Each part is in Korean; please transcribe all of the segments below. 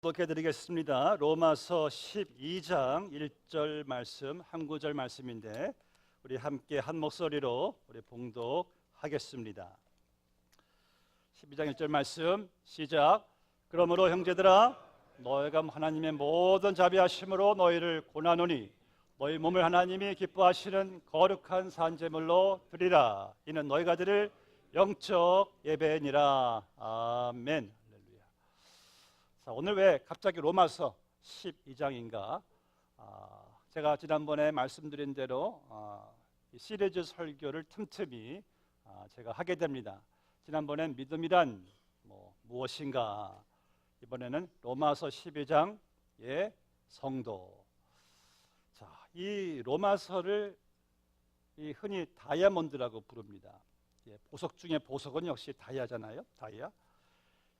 독해드리겠습니다. 로마서 12장 1절 말씀, 한 구절 말씀인데 우리 함께 한 목소리로 우리 봉독하겠습니다. 12장 1절 말씀 시작. 그러므로 형제들아 너희가 하나님의 모든 자비하심으로 너희를 고나노니 너희 몸을 하나님이 기뻐하시는 거룩한 산제물로 드리라. 이는 너희가 드릴 영적 예배니라. 아멘. 자, 오늘 왜 갑자기 로마서 12장인가? 아, 제가 지난번에 말씀드린 대로 아, 이 시리즈 설교를 틈틈이 아, 제가 하게 됩니다. 지난번엔 믿음이란 뭐 무엇인가? 이번에는 로마서 12장의 성도. 자, 이 로마서를 이 흔히 다이아몬드라고 부릅니다. 예, 보석 중에 보석은 역시 다이아잖아요. 다이아.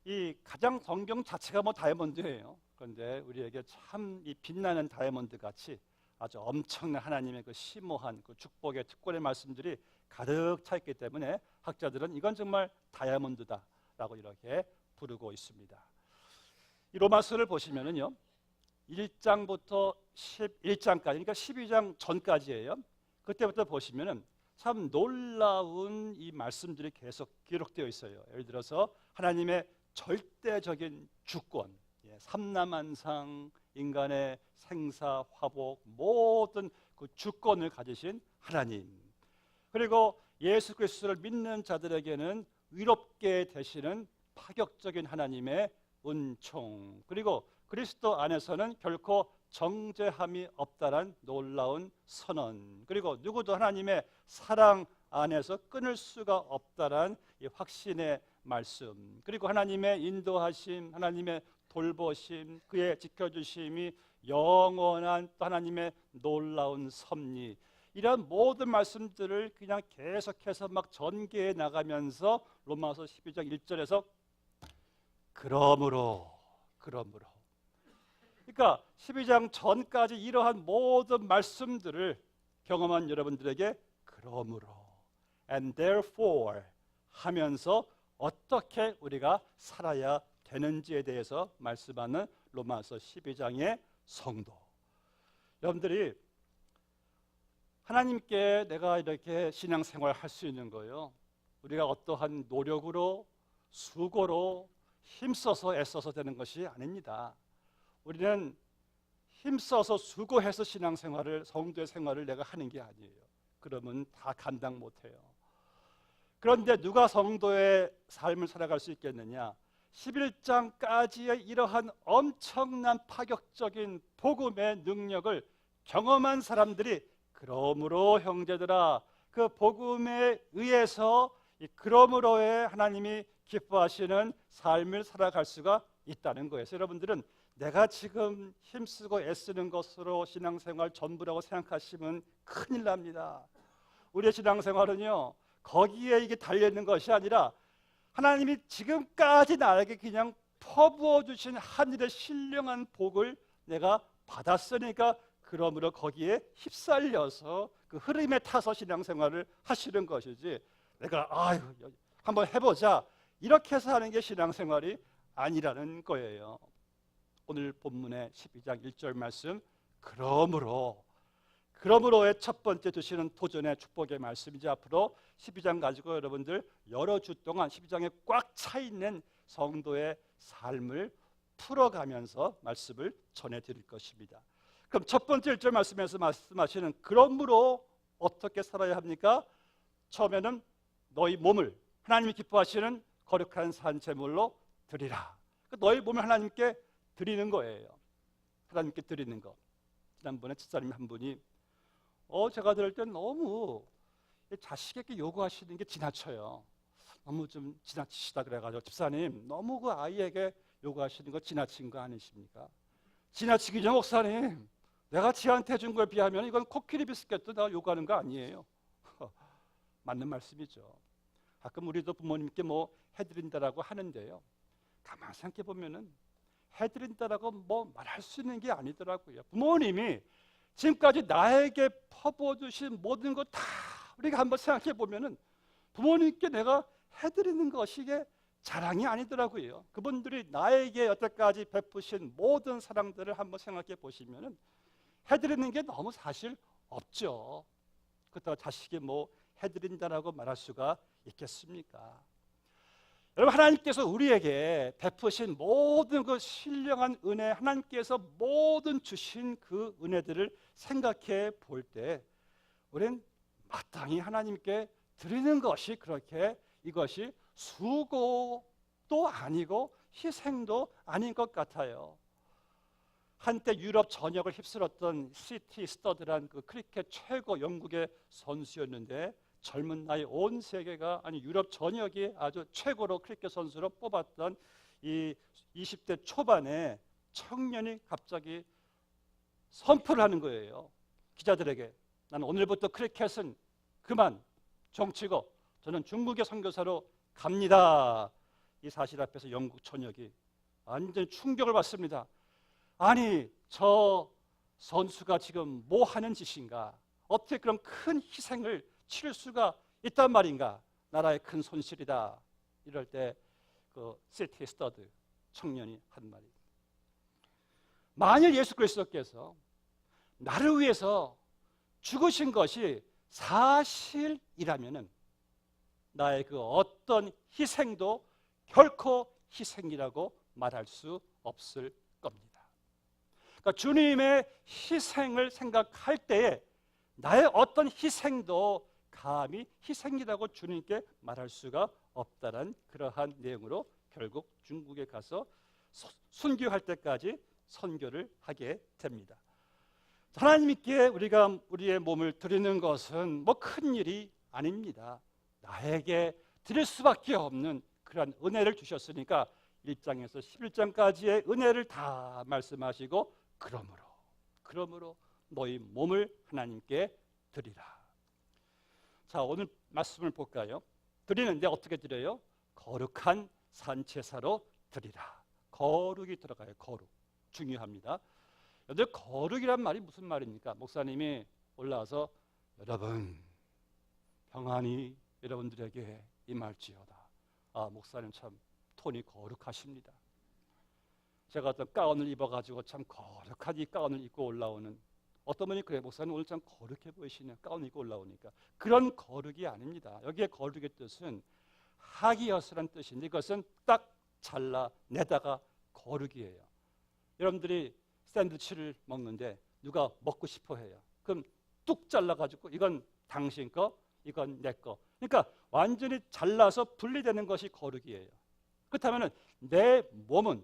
이 가장 성경 자체가 뭐 다이아몬드예요. 그런데 우리에게 참 이 빛나는 다이아몬드 같이 아주 엄청난 하나님의 그 심오한 그 축복의 특권의 말씀들이 가득 차 있기 때문에 학자들은 이건 정말 다이아몬드다라고 이렇게 부르고 있습니다. 이 로마서를 보시면은요. 1장부터 11장까지 그러니까 12장 전까지예요. 그때부터 보시면은 참 놀라운 이 말씀들이 계속 기록되어 있어요. 예를 들어서 하나님의 절대적인 주권, 예, 삼라만상, 인간의 생사, 화복 모든 그 주권을 가지신 하나님. 그리고 예수 그리스도를 믿는 자들에게는 위롭게 되시는 파격적인 하나님의 은총. 그리고 그리스도 안에서는 결코 정죄함이 없다란 놀라운 선언. 그리고 누구도 하나님의 사랑 안에서 끊을 수가 없다란 이 확신의 말씀. 그리고 하나님의 인도하심, 하나님의 돌보심, 그의 지켜주심이 영원한 또 하나님의 놀라운 섭리. 이런 모든 말씀들을 그냥 계속해서 막 전개해 나가면서 로마서 12장 1절에서 그러므로 그러므로 그러니까 12장 전까지 이러한 모든 말씀들을 경험한 여러분들에게 그러므로 and therefore 하면서 어떻게 우리가 살아야 되는지에 대해서 말씀하는 로마서 12장의 성도. 여러분들이 하나님께 내가 이렇게 신앙생활 할 수 있는 거요. 우리가 어떠한 노력으로 수고로 힘써서 애써서 되는 것이 아닙니다. 우리는 힘써서 수고해서 신앙생활을 성도의 생활을 내가 하는 게 아니에요. 그러면 다 감당 못해요. 그런데 누가 성도의 삶을 살아갈 수 있겠느냐? 11장까지의 이러한 엄청난 파격적인 복음의 능력을 경험한 사람들이 그러므로 형제들아 그 복음에 의해서 이 그러므로의 하나님이 기뻐하시는 삶을 살아갈 수가 있다는 거예요. 여러분들은 내가 지금 힘쓰고 애쓰는 것으로 신앙생활 전부라고 생각하시면 큰일 납니다. 우리의 신앙생활은요 거기에 이게 달려 있는 것이 아니라 하나님이 지금까지 나에게 그냥 퍼부어 주신 하늘의 신령한 복을 내가 받았으니까 그러므로 거기에 휩쓸려서 그 흐름에 타서 신앙생활을 하시는 것이지 내가 아유 한번 해보자 이렇게 해서 하는 게 신앙생활이 아니라는 거예요. 오늘 본문의 12장 1절 말씀 그러므로 그러므로의 첫 번째 주시는 도전의 축복의 말씀이지 앞으로 12장 가지고 여러분들 여러 주 동안 12장에 꽉 차 있는 성도의 삶을 풀어가면서 말씀을 전해 드릴 것입니다. 그럼 첫 번째 1절 말씀에서 말씀하시는 그러므로 어떻게 살아야 합니까? 처음에는 너희 몸을 하나님이 기뻐하시는 거룩한 산 제물로 드리라. 너희 몸을 하나님께 드리는 거예요. 하나님께 드리는 거. 지난번에 집사님 한 분이 어 제가 들을 때 너무 자식에게 요구하시는 게 지나쳐요. 너무 좀 지나치시다 그래가지고 집사님 너무 그 아이에게 요구하시는 거 지나친 거 아니십니까? 지나치기죠 목사님. 내가 지한테 준 거에 비하면 이건 코끼리 비스켓도 다 요구하는 거 아니에요. 맞는 말씀이죠. 가끔 우리도 부모님께 뭐 해드린다라고 하는데요. 가만 생각해 보면은 해드린다라고 뭐 말할 수 있는 게 아니더라고요. 부모님이 지금까지 나에게 퍼부어 주신 모든 것 다 우리가 한번 생각해 보면은 부모님께 내가 해드리는 것이 게 자랑이 아니더라고요. 그분들이 나에게 여태까지 베푸신 모든 사랑들을 한번 생각해 보시면은 해드리는 게 너무 사실 없죠. 그렇다고 자식이 뭐 해드린다라고 말할 수가 있겠습니까? 여러분 하나님께서 우리에게 베푸신 모든 그 신령한 은혜 하나님께서 모든 주신 그 은혜들을 생각해 볼 때 우리는 마땅히 하나님께 드리는 것이 그렇게 이것이 수고도 아니고 희생도 아닌 것 같아요. 한때 유럽 전역을 휩쓸었던 시티 스터드란 그 크리켓 최고 영국의 선수였는데 젊은 나이 온 세계가 아니 유럽 전역이 아주 최고로 크리켓 선수로 뽑았던 이 20대 초반에 청년이 갑자기 선포를 하는 거예요. 기자들에게 나는 오늘부터 크리켓은 그만 정치고 저는 중국의 선교사로 갑니다. 이 사실 앞에서 영국 전역이 완전 충격을 받습니다. 아니 저 선수가 지금 뭐 하는 짓인가? 어떻게 그런 큰 희생을 치를 수가 있단 말인가? 나라의 큰 손실이다. 이럴 때 그 시티 스터드 청년이 한 말이. 만일 예수 그리스도께서 나를 위해서 죽으신 것이 사실이라면은 나의 그 어떤 희생도 결코 희생이라고 말할 수 없을 겁니다. 그러니까 주님의 희생을 생각할 때에 나의 어떤 희생도 감히 희생이라고 주님께 말할 수가 없다는 그러한 내용으로 결국 중국에 가서 순교할 때까지 선교를 하게 됩니다. 하나님께 우리가 우리의 몸을 드리는 것은 뭐 큰 일이 아닙니다. 나에게 드릴 수밖에 없는 그러한 은혜를 주셨으니까 1장에서 11장까지의 은혜를 다 말씀하시고 그러므로 그러므로 너희 몸을 하나님께 드리라. 자, 오늘 말씀을 볼까요? 드리는데 어떻게 드려요? 거룩한 산채사로 드리라. 거룩이 들어가요. 거룩. 중요합니다. 근데 거룩이란 말이 무슨 말입니까? 목사님이 올라와서 여러분 평안이 여러분들에게 임할지어다. 아 목사님 참 톤이 거룩하십니다. 제가 어떤 가운을 입어가지고 참 거룩한 이 가운을 입고 올라오는 어떤 분이 그래 목사님 오늘 참 거룩해 보이시네 가운 입고 올라오니까 그런 거룩이 아닙니다. 여기에 거룩의 뜻은 하기여스란 뜻인데 이것은 딱 잘라내다가 거룩이에요. 여러분들이 샌드위치를 먹는데 누가 먹고 싶어 해요. 그럼 뚝 잘라가지고 이건 당신 거, 이건 내 거. 그러니까 완전히 잘라서 분리되는 것이 거룩이에요. 그렇다면 내 몸은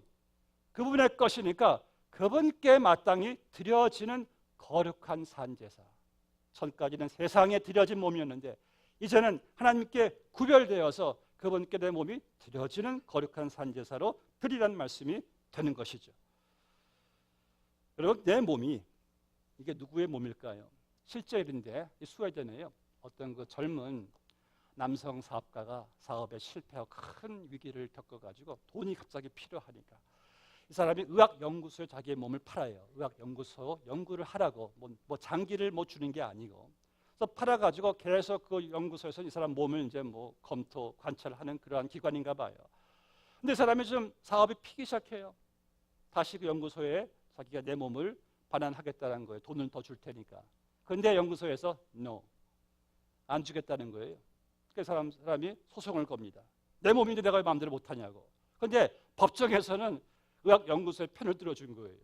그분의 것이니까 그분께 마땅히 드려지는 거룩한 산제사. 전까지는 세상에 드려진 몸이었는데 이제는 하나님께 구별되어서 그분께 내 몸이 드려지는 거룩한 산제사로 드리라는 말씀이 되는 것이죠. 여러분 내 몸이 이게 누구의 몸일까요? 실제 일인데 스웨덴에요. 어떤 그 젊은 남성 사업가가 사업에 실패하고 큰 위기를 겪어가지고 돈이 갑자기 필요하니까 이 사람이 의학 연구소에 자기의 몸을 팔아요. 의학 연구소 연구를 하라고 뭐, 뭐 장기를 뭐 주는 게 아니고 그래서 팔아가지고 계속 그 연구소에서 이 사람 몸을 이제 뭐 검토 관찰하는 그러한 기관인가 봐요. 근데 이 사람이 좀 사업이 피기 시작해요. 다시 그 연구소에 자기가 내 몸을 반환하겠다는 거예요. 돈을 더 줄 테니까. 그런데 연구소에서 no. 안 주겠다는 거예요. 그 사람, 사람이 소송을 겁니다. 내 몸인데 내가 마음대로 못하냐고. 그런데 법정에서는 의학연구소의 편을 들어준 거예요.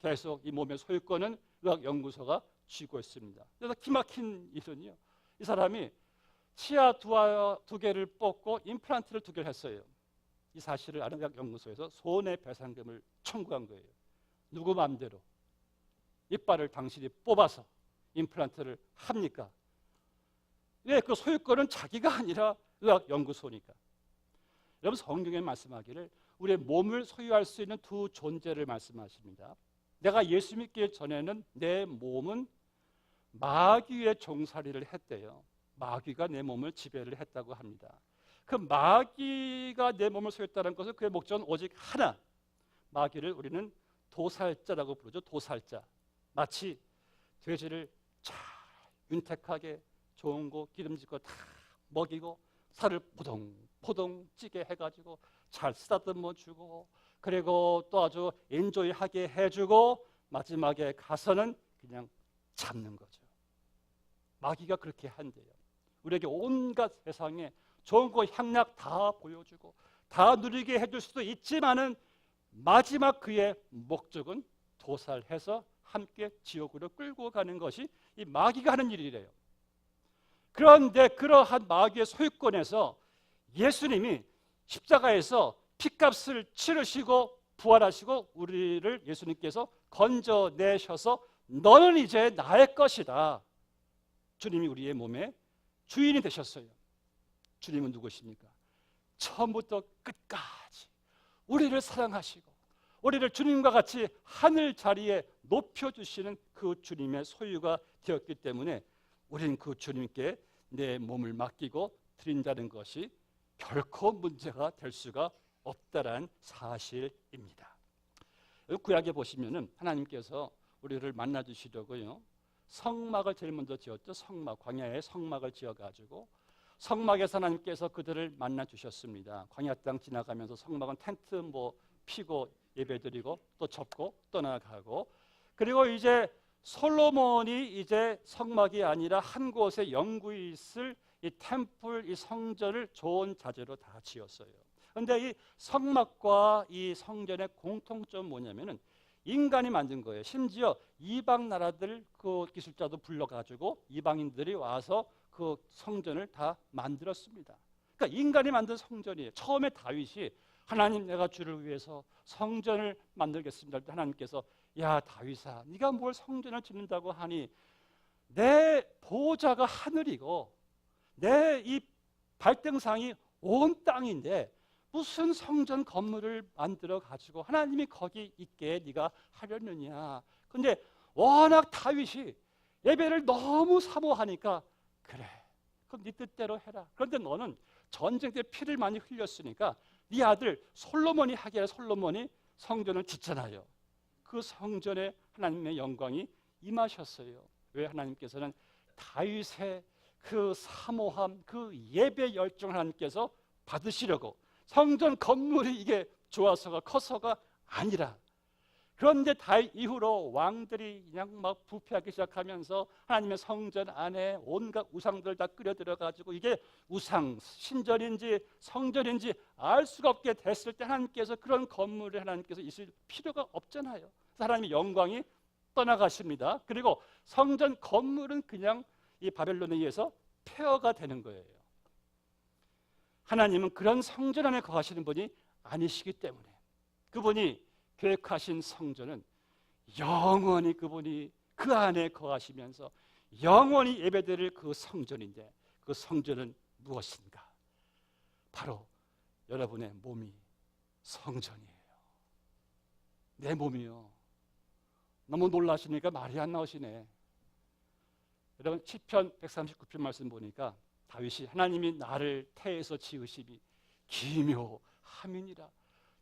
계속 이 몸의 소유권은 의학연구소가 쥐고 있습니다. 그래서 기막힌 일은요. 이 사람이 치아 두, 두 개를 뽑고 임플란트를 두 개를 했어요. 이 사실을 아는 의학연구소에서 손해배상금을 청구한 거예요. 누구 마음대로 이빨을 당신이 뽑아서 임플란트를 합니까? 왜 그 소유권은 자기가 아니라 의학연구소니까. 여러분 성경에 말씀하기를 우리의 몸을 소유할 수 있는 두 존재를 말씀하십니다. 내가 예수 믿기 전에는 내 몸은 마귀의 종살이를 했대요. 마귀가 내 몸을 지배를 했다고 합니다. 그 마귀가 내 몸을 소유했다는 것은 그의 목적은 오직 하나. 마귀를 우리는 도살자라고 부르죠. 도살자. 마치 돼지를 잘 윤택하게 좋은 거 기름진 거다 먹이고 살을 보동 보동 포동찌개 해가지고 잘 쓰다듬어 주고 그리고 또 아주 엔조이하게 해주고 마지막에 가서는 그냥 잡는 거죠. 마귀가 그렇게 한대요. 우리에게 온갖 세상에 좋은 거 향락 다 보여주고 다 누리게 해줄 수도 있지만은 마지막 그의 목적은 도살해서 함께 지옥으로 끌고 가는 것이 이 마귀가 하는 일이래요. 그런데 그러한 마귀의 소유권에서 예수님이 십자가에서 피값을 치르시고 부활하시고 우리를 예수님께서 건져내셔서 너는 이제 나의 것이다. 주님이 우리의 몸의 주인이 되셨어요. 주님은 누구십니까? 처음부터 끝까지 우리를 사랑하시고 우리를 주님과 같이 하늘 자리에 높여 주시는 그 주님의 소유가 되었기 때문에 우리는 그 주님께 내 몸을 맡기고 드린다는 것이 결코 문제가 될 수가 없다란 사실입니다. 구약에 보시면은 하나님께서 우리를 만나 주시려고요. 성막을 제일 먼저 지었죠. 성막 광야에 성막을 지어 가지고 성막에서 하나님께서 그들을 만나 주셨습니다. 광야 땅 지나가면서 성막은 텐트 뭐 피고 예배드리고 또 접고 떠나가고 그리고 이제 솔로몬이 이제 성막이 아니라 한 곳에 영구히 있을 이 템플 이 성전을 좋은 자재로 다 지었어요. 그런데 이 성막과 이 성전의 공통점 뭐냐면은 인간이 만든 거예요. 심지어 이방 나라들 그 기술자도 불러가지고 이방인들이 와서 그 성전을 다 만들었습니다. 그러니까 인간이 만든 성전이에요. 처음에 다윗이 하나님 내가 주를 위해서 성전을 만들겠습니다. 하나님께서 야 다윗아 네가 뭘 성전을 짓는다고 하니 내 보호자가 하늘이고 내 이 발등상이 온 땅인데 무슨 성전 건물을 만들어 가지고 하나님이 거기 있게 네가 하려느냐. 근데 워낙 다윗이 예배를 너무 사모하니까 그래. 그럼 네 뜻대로 해라. 그런데 너는 전쟁 때 피를 많이 흘렸으니까 네 아들 솔로몬이 하기에 솔로몬이 성전을 짓잖아요. 그 성전에 하나님의 영광이 임하셨어요. 왜 하나님께서는 다윗의 그 사모함, 그 예배 열정 하나님께서 받으시려고 성전 건물이 이게 좋아서가 커서가 아니라 그런데 다윗 이후로 왕들이 그냥 막 부패하기 시작하면서 하나님의 성전 안에 온갖 우상들 다 끌어 들어 가지고 이게 우상 신전인지 성전인지 알 수가 없게 됐을 때 하나님께서 그런 건물에 하나님께서 있을 필요가 없잖아요. 하나님의 영광이 떠나가십니다. 그리고 성전 건물은 그냥 이 바벨론에 의해서 폐허가 되는 거예요. 하나님은 그런 성전 안에 거하시는 분이 아니시기 때문에 그분이 계획하신 성전은 영원히 그분이 그 안에 거하시면서 영원히 예배드릴 그 성전인데 그 성전은 무엇인가? 바로 여러분의 몸이 성전이에요. 내 몸이요. 너무 놀라시니까 말이 안 나오시네. 여러분 7편 139편 말씀 보니까 다윗이 하나님이 나를 태에서 지으심이 기묘함이니라.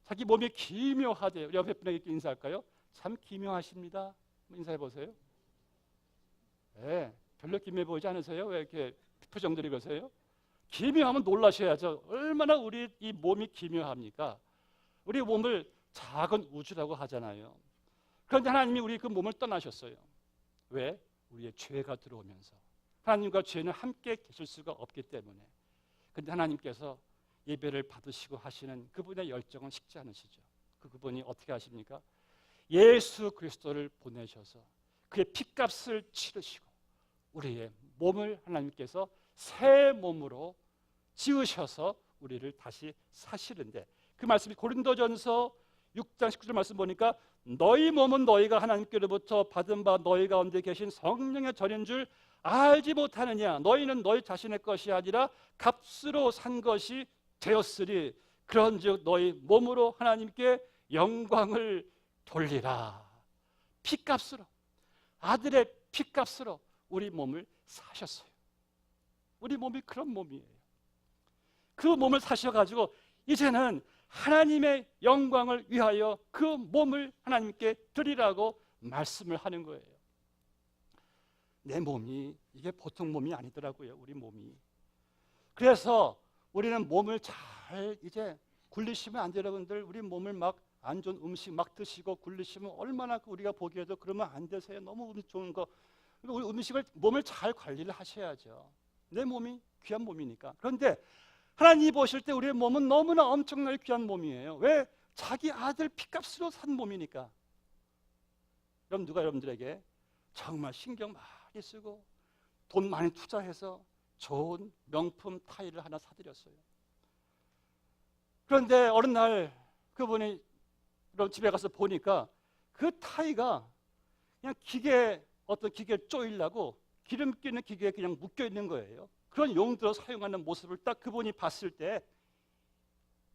자기 몸이 기묘하대요. 우리 옆에 분에게 인사할까요? 참 기묘하십니다. 인사해 보세요. 네, 별로 기묘해 보이지 않으세요? 왜 이렇게 표정들이 그러세요? 기묘하면 놀라셔야죠. 얼마나 우리 이 몸이 기묘합니까? 우리 몸을 작은 우주라고 하잖아요. 그런데 하나님이 우리 그 몸을 떠나셨어요. 왜? 우리의 죄가 들어오면서. 하나님과 죄는 함께 계실 수가 없기 때문에. 근데 하나님께서 예배를 받으시고 하시는 그분의 열정은 식지 않으시죠. 그 그분이 어떻게 하십니까? 예수 그리스도를 보내셔서 그의 피값을 치르시고 우리의 몸을 하나님께서 새 몸으로 지으셔서 우리를 다시 사시는데 그 말씀이 고린도전서 6장 19절 말씀 보니까 너희 몸은 너희가 하나님께로부터 받은 바 너희 가운데 계신 성령의 전인 줄 알지 못하느냐? 너희는 너희 자신의 것이 아니라 값으로 산 것이 되었으리. 그런즉 너희 몸으로 하나님께 영광을 돌리라. 피값으로 아들의 피값으로 우리 몸을 사셨어요. 우리 몸이 그런 몸이에요. 그 몸을 사셔가지고 이제는 하나님의 영광을 위하여 그 몸을 하나님께 드리라고 말씀을 하는 거예요 내 몸이 이게 보통 몸이 아니더라고요 우리 몸이 그래서 우리는 몸을 잘 이제 굴리시면 안 돼요, 여러분들. 우리 몸을 막 안 좋은 음식 막 드시고 굴리시면 얼마나 그 우리가 보기에도 그러면 안 되세요. 너무 음 좋은 거. 우리 음식을 몸을 잘 관리를 하셔야죠. 내 몸이 귀한 몸이니까. 그런데 하나님이 보실 때 우리의 몸은 너무나 엄청나게 귀한 몸이에요. 왜? 자기 아들 피값으로 산 몸이니까. 그럼 누가 여러분들에게 정말 신경 많이 쓰고 돈 많이 투자해서 좋은 명품 타일을 하나 사드렸어요. 그런데 어느 날 그분이 그럼 집에 가서 보니까 그 타이가 그냥 기계 어떤 기계를 쪼이려고 기름 끼는 기계에 그냥 묶여 있는 거예요. 그런 용도로 사용하는 모습을 딱 그분이 봤을 때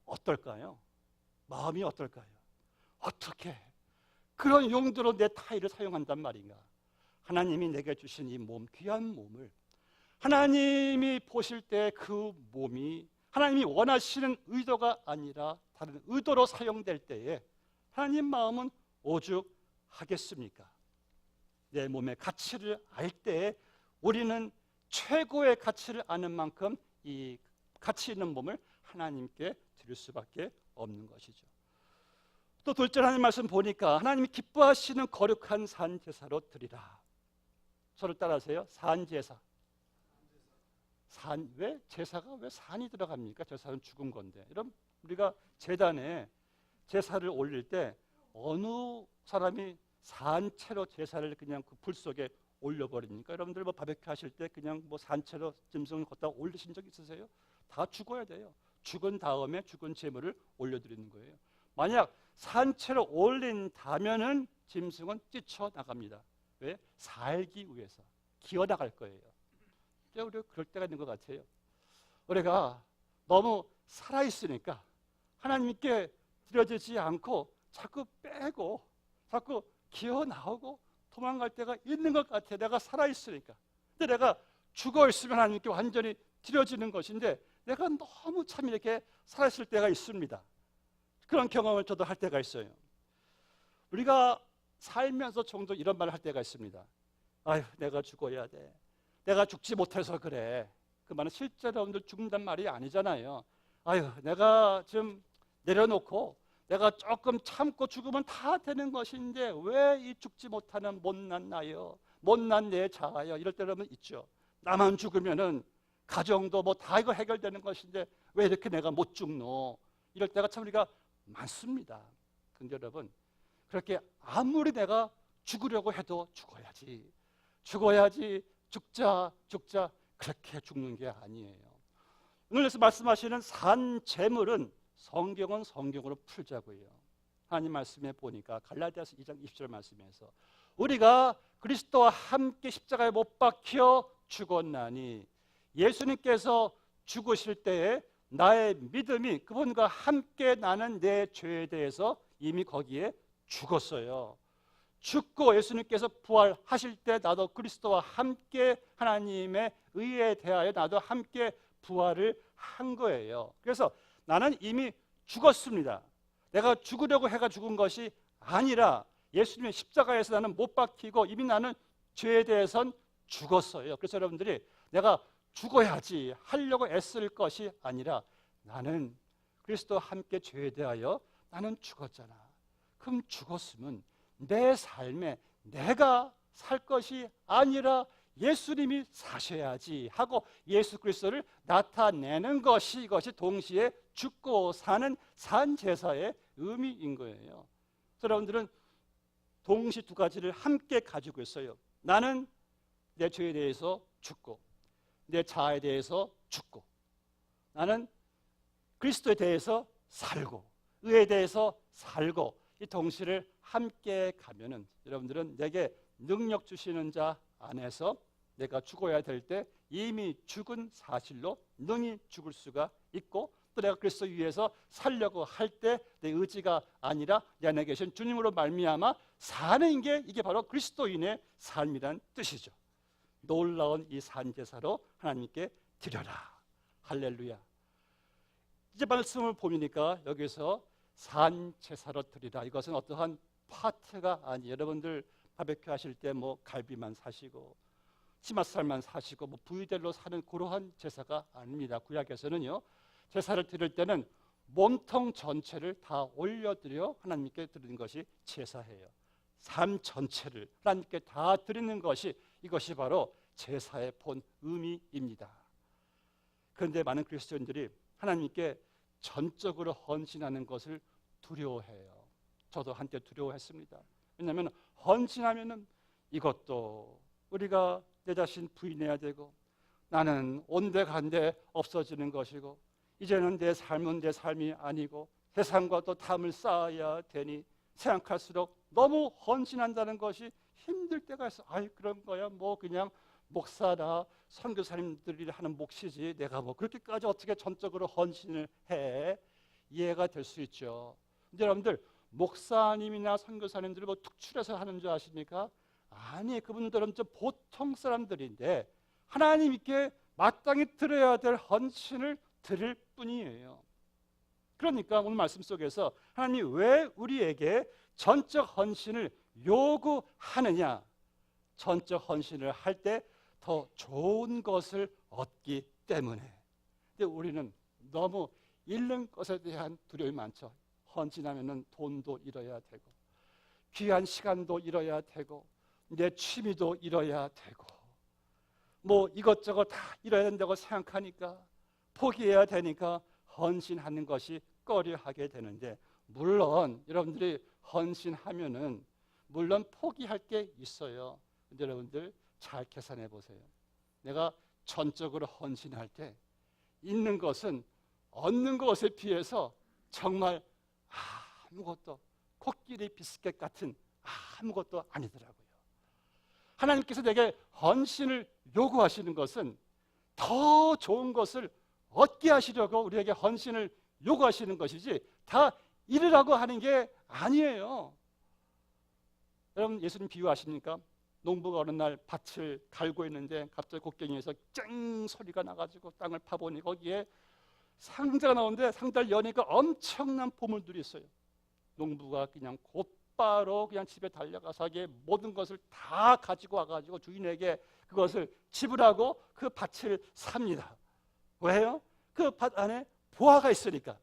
어떨까요? 마음이 어떨까요? 어떻게 그런 용도로 내 타이를 사용한단 말인가? 하나님이 내게 주신 이 몸, 귀한 몸을 하나님이 보실 때 그 몸이 하나님이 원하시는 의도가 아니라 다른 의도로 사용될 때에 하나님 마음은 오죽하겠습니까? 내 몸의 가치를 알 때 우리는 최고의 가치를 아는 만큼 이 가치 있는 몸을 하나님께 드릴 수밖에 없는 것이죠. 또 둘째 하나님 말씀 보니까 하나님이 기뻐하시는 거룩한 산 제사로 드리라. 저를 따라하세요. 산 제사. 산 왜 제사가 왜 산이 들어갑니까? 제사는 죽은 건데. 이런 우리가 제단에 제사를 올릴 때 어느 사람이 산채로 제사를 그냥 그 불 속에 올려버립니까? 여러분들 뭐 바베큐 하실 때 그냥 뭐 산채로 짐승을 걷다 올리신 적 있으세요? 다 죽어야 돼요. 죽은 다음에 죽은 제물을 올려드리는 거예요. 만약 산채로 올린다면은 짐승은 뛰쳐 나갑니다. 왜? 살기 위해서 기어 나갈 거예요. 우리가 그럴 때가 있는 것 같아요. 우리가 너무 살아 있으니까 하나님께 드려지지 않고 자꾸 빼고 자꾸 기어 나오고 도망갈 때가 있는 것 같아요. 내가 살아 있으니까. 근데 내가 죽어 있으면 하나님께 완전히 드려지는 것인데 내가 너무 참 이렇게 살아 있을 때가 있습니다. 그런 경험을 저도 할 때가 있어요. 우리가 살면서 종종 이런 말을 할 때가 있습니다. 아유, 내가 죽어야 돼. 내가 죽지 못해서 그래. 그 말은 실제로 여러분들 죽는단 말이 아니잖아요. 아유, 내가 좀 내려놓고 내가 조금 참고 죽으면 다 되는 것인데 왜 이 죽지 못하는 못난 나요? 못난 내 자아요? 이럴 때 여러분 있죠. 나만 죽으면은 가정도 뭐 다 이거 해결되는 것인데 왜 이렇게 내가 못 죽노? 이럴 때가 참 우리가 많습니다. 근데 여러분 그렇게 아무리 내가 죽으려고 해도 죽어야지. 죽어야지. 죽자, 죽자. 그렇게 죽는 게 아니에요. 오늘에서 말씀하시는 산 재물은 성경은 성경으로 풀자고요. 하나님 말씀에 보니까 갈라디아서 2장 20절 말씀에서 우리가 그리스도와 함께 십자가에 못 박혀 죽었나니 예수님께서 죽으실 때에 나의 믿음이 그분과 함께 나는 내 죄에 대해서 이미 거기에 죽었어요. 죽고 예수님께서 부활하실 때 나도 그리스도와 함께 하나님의 의에 대하여 나도 함께 부활을 한 거예요. 그래서 나는 이미 죽었습니다. 내가 죽으려고 해가 죽은 것이 아니라 예수님의 십자가에서 나는 못 박히고 이미 나는 죄에 대해선 죽었어요. 그래서 여러분들이 내가 죽어야지 하려고 애쓸 것이 아니라 나는 그리스도와 함께 죄에 대하여 나는 죽었잖아. 그럼 죽었으면 내 삶에 내가 살 것이 아니라 예수님이 사셔야지 하고 예수 그리스도를 나타내는 것이 이것이 동시에 죽고 사는 산 제사의 의미인 거예요. 여러분들은 동시 두 가지를 함께 가지고 있어요. 나는 내 죄에 대해서 죽고 내 자아에 대해서 죽고 나는 그리스도에 대해서 살고 의에 대해서 살고 이 동시를 함께 가면은 여러분들은 내게 능력 주시는 자 안에서 내가 죽어야 될 때 이미 죽은 사실로 능히 죽을 수가 있고 또 내가 그리스도 위해서 살려고 할 때 내 의지가 아니라 내 안에 계신 주님으로 말미암아 사는 게 이게 바로 그리스도인의 삶이란 뜻이죠. 놀라운 이 산제사로 하나님께 드려라. 할렐루야. 이제 말씀을 보니까 여기서 산제사로 드리라. 이것은 어떠한 파트가 아니 여러분들 바베큐 하실 때 뭐 갈비만 사시고 치맛살만 사시고 뭐 부위대로 사는 그러한 제사가 아닙니다. 구약에서는요. 제사를 드릴 때는 몸통 전체를 다 올려드려 하나님께 드리는 것이 제사예요. 삶 전체를 하나님께 다 드리는 것이 이것이 바로 제사의 본 의미입니다. 그런데 많은 그리스도인들이 하나님께 전적으로 헌신하는 것을 두려워해요. 저도 한때 두려워했습니다. 왜냐하면 헌신하면은 이것도 우리가 내 자신 부인해야 되고 나는 온데간데 없어지는 것이고 이제는 내 삶은 내 삶이 아니고 세상과 또 탐을 쌓아야 되니 생각할수록 너무 헌신한다는 것이 힘들 때가 있어. 아이 그런 거야. 뭐 그냥 목사나 선교사님들이 하는 몫이지 내가 뭐 그렇게까지 어떻게 전적으로 헌신을 해 이해가 될 수 있죠. 근데 여러분들 목사님이나 선교사님들을 뭐 특출해서 하는 줄 아십니까? 아니 그분들은 좀 보통 사람들인데 하나님께 마땅히 드려야 될 헌신을 드릴 뿐이에요. 그러니까 오늘 말씀 속에서 하나님이 왜 우리에게 전적 헌신을 요구하느냐? 전적 헌신을 할 때 더 좋은 것을 얻기 때문에. 근데 우리는 너무 잃는 것에 대한 두려움이 많죠. 헌신하면은 돈도 잃어야 되고 귀한 시간도 잃어야 되고 내 취미도 잃어야 되고 뭐 이것저것 다 잃어야 된다고 생각하니까 포기해야 되니까 헌신하는 것이 꺼려하게 되는데 물론 여러분들이 헌신하면은 물론 포기할 게 있어요. 근데 여러분들 잘 계산해 보세요. 내가 전적으로 헌신할 때 있는 것은 얻는 것에 비해서 정말 아무것도 코끼리 비스켓 같은 아무것도 아니더라고요. 하나님께서 내게 헌신을 요구하시는 것은 더 좋은 것을 얻게 하시려고 우리에게 헌신을 요구하시는 것이지 다 잃으라고 하는 게 아니에요. 여러분 예수님 비유하십니까? 농부가 어느 날 밭을 갈고 있는데 갑자기 곡괭이에서 쨍 소리가 나가지고 땅을 파보니 거기에 상자가 나오는데 상자를 여니까 엄청난 보물들이 있어요. 농부가 그냥 곧바로 그냥 집에 달려가서 하게 모든 것을 다 가지고 와가지고 주인에게 그것을 지불하고 그 밭을 삽니다. 왜요? 그 밭 안에 보화가 있으니까.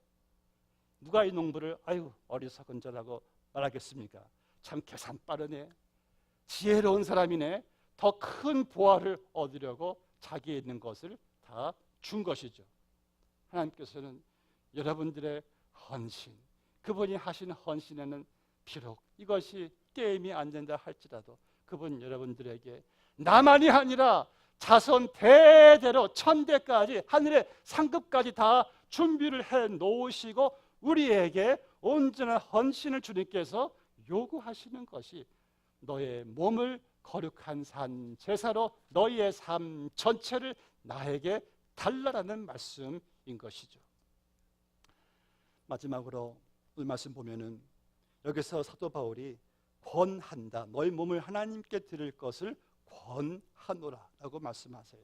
누가 이 농부를 아유 어리석은저라고 말하겠습니까? 참 계산 빠르네. 지혜로운 사람이네. 더 큰 보화를 얻으려고 자기에 있는 것을 다 준 것이죠. 하나님께서는 여러분들의 헌신, 그분이 하신 헌신에는 비록 이것이 게임이 안 된다 할지라도 그분 여러분들에게 나만이 아니라 자손 대대로 천대까지 하늘의 상급까지 다 준비를 해 놓으시고 우리에게 온전한 헌신을 주님께서 요구하시는 것이 너의 몸을 거룩한 산 제사로 너희의 삶 전체를 나에게 달라라는 말씀 인 것이죠. 마지막으로 오늘 말씀 보면은 여기서 사도 바울이 권한다. 너희 몸을 하나님께 드릴 것을 권하노라라고 말씀하세요.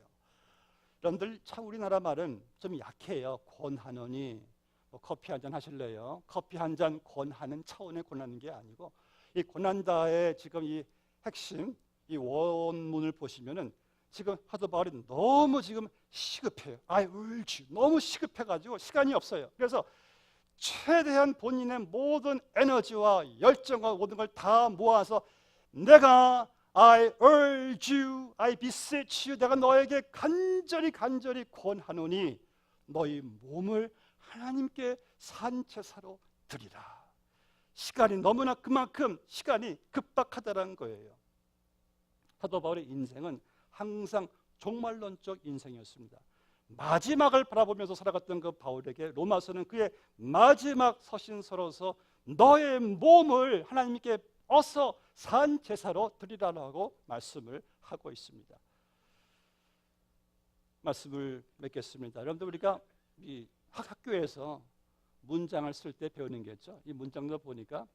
여러분들 참 우리나라 말은 좀 약해요. 권하노니 뭐 커피 한 잔 하실래요? 커피 한 잔 권하는 차원의 권하는 게 아니고 이 권한다의 지금 이 핵심 이 원문을 보시면은 지금 하도 바울이 너무 지금 시급해요. 아이 울지 너무 시급해가지고 시간이 없어요. 그래서 최대한 본인의 모든 에너지와 열정과 모든 걸 다 모아서 내가 I urge you, I beseech you, 내가 너에게 간절히 간절히 권하노니 너희 몸을 하나님께 산채사로 드리라. 시간이 너무나 그만큼 시간이 급박하다는 거예요. 사도 바울의 인생은 항상 종말론적 인생이었습니다. 마지막을 바라보면서 살아갔던 그 바울에게 로마서는 그의 마지막 서신서로서 너의 몸을 하나님께 어서 산 제사로 드리라고 말씀을 하고 있습니다. 말씀을 맺겠습니다. 여러분들 우리가 이 학교에서 문장을 쓸 때 배우는 게 있죠. 이 문장도 보니까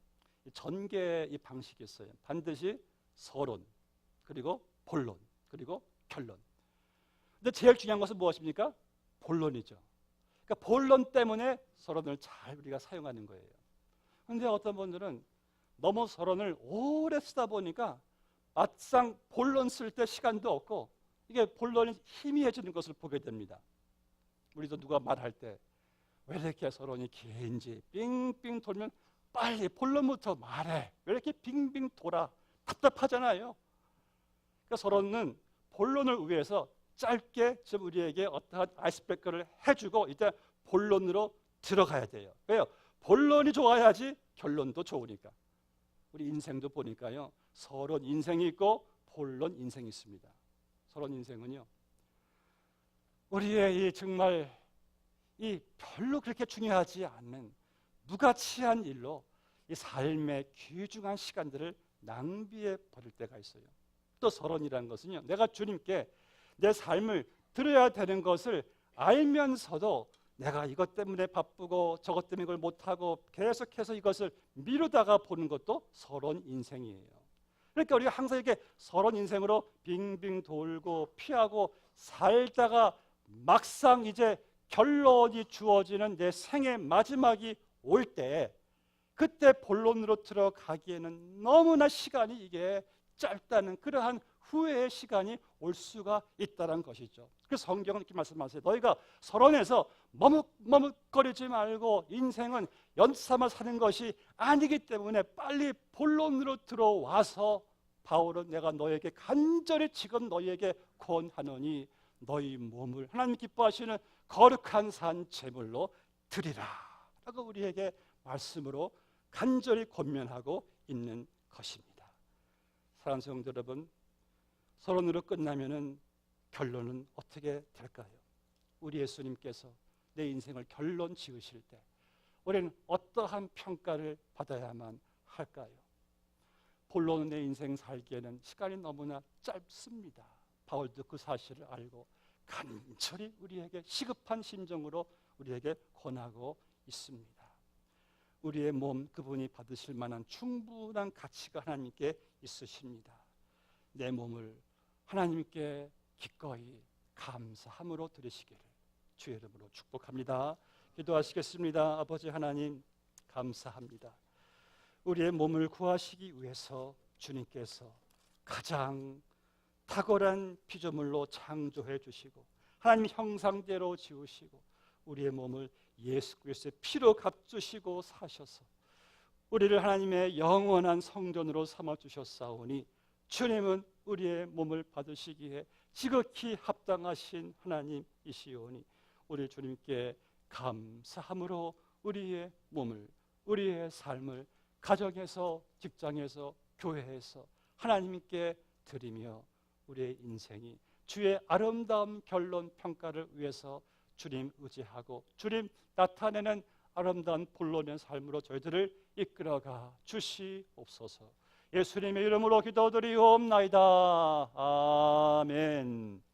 전개 이 방식이 있어요. 반드시 서론, 그리고 본론, 그리고 결론. 근데 제일 중요한 것은 무엇입니까? 본론이죠. 그러니까 본론 때문에 서론을 잘 우리가 사용하는 거예요. 근데 어떤 분들은 너무 서론을 오래 쓰다 보니까 막상 본론 쓸 때 시간도 없고 이게 본론이 희미해지는 것을 보게 됩니다. 우리도 누가 말할 때 왜 이렇게 서론이 긴지 빙빙 돌면 빨리 본론부터 말해. 왜 이렇게 빙빙 돌아? 답답하잖아요. 그러니까 서론은 본론을 위해서 짧게 좀 우리에게 어떠한 아이스브레이크를 해주고 이제 본론으로 들어가야 돼요. 왜요? 본론이 좋아야지 결론도 좋으니까. 우리 인생도 보니까요. 서론 인생이 있고 본론 인생이 있습니다. 서론 인생은요. 우리의 이 정말 이 별로 그렇게 중요하지 않는 무가치한 일로 이 삶의 귀중한 시간들을 낭비해 버릴 때가 있어요. 또 서론이라는 것은요. 내가 주님께 내 삶을 드려야 되는 것을 알면서도 내가 이것 때문에 바쁘고 저것 때문에 이걸 못하고 계속해서 이것을 미루다가 보는 것도 서론 인생이에요. 그러니까 우리가 항상 이렇게 서론 인생으로 빙빙 돌고 피하고 살다가 막상 이제 결론이 주어지는 내 생의 마지막이 올 때 그때 본론으로 들어가기에는 너무나 시간이 이게 짧다는 그러한 후회의 시간이 올 수가 있다는 것이죠. 그 성경은 이렇게 말씀하세요. 너희가 서론에서 머뭇머뭇거리지 말고 인생은 연삼아 사는 것이 아니기 때문에 빨리 본론으로 들어와서 바울은 내가 너에게 간절히 지금 너희에게 권하노니 너희 몸을 하나님 기뻐하시는 거룩한 산 제물로 드리라. 라고 우리에게 말씀으로 간절히 권면하고 있는 것입니다. 사랑하는 성도 여러분, 서론으로 끝나면은 결론은 어떻게 될까요? 우리 예수님께서 내 인생을 결론 지으실 때 우리는 어떠한 평가를 받아야만 할까요? 본론은 내 인생 살기에는 시간이 너무나 짧습니다. 바울도 그 사실을 알고 간절히 우리에게 시급한 심정으로 우리에게 권하고 있습니다. 우리의 몸 그분이 받으실 만한 충분한 가치가 하나님께 있으십니다. 내 몸을 하나님께 기꺼이 감사함으로 드리시기를 주의 이름으로 축복합니다. 기도하시겠습니다. 아버지 하나님 감사합니다. 우리의 몸을 구하시기 위해서 주님께서 가장 탁월한 피조물로 창조해 주시고 하나님 형상대로 지으시고 우리의 몸을 예수 그리스도의 피로 값주시고 사셔서 우리를 하나님의 영원한 성전으로 삼아 주셨사오니 주님은 우리의 몸을 받으시기에 지극히 합당하신 하나님이시오니 우리 주님께 감사함으로 우리의 몸을 우리의 삶을 가정에서 직장에서 교회에서 하나님께 드리며 우리의 인생이 주의 아름다운 결론 평가를 위해서 주님 의지하고 주님 나타내는 아름다운 본론의 삶으로 저희들을 이끌어가 주시옵소서. 예수님의 이름으로 기도드리옵나이다. 아멘.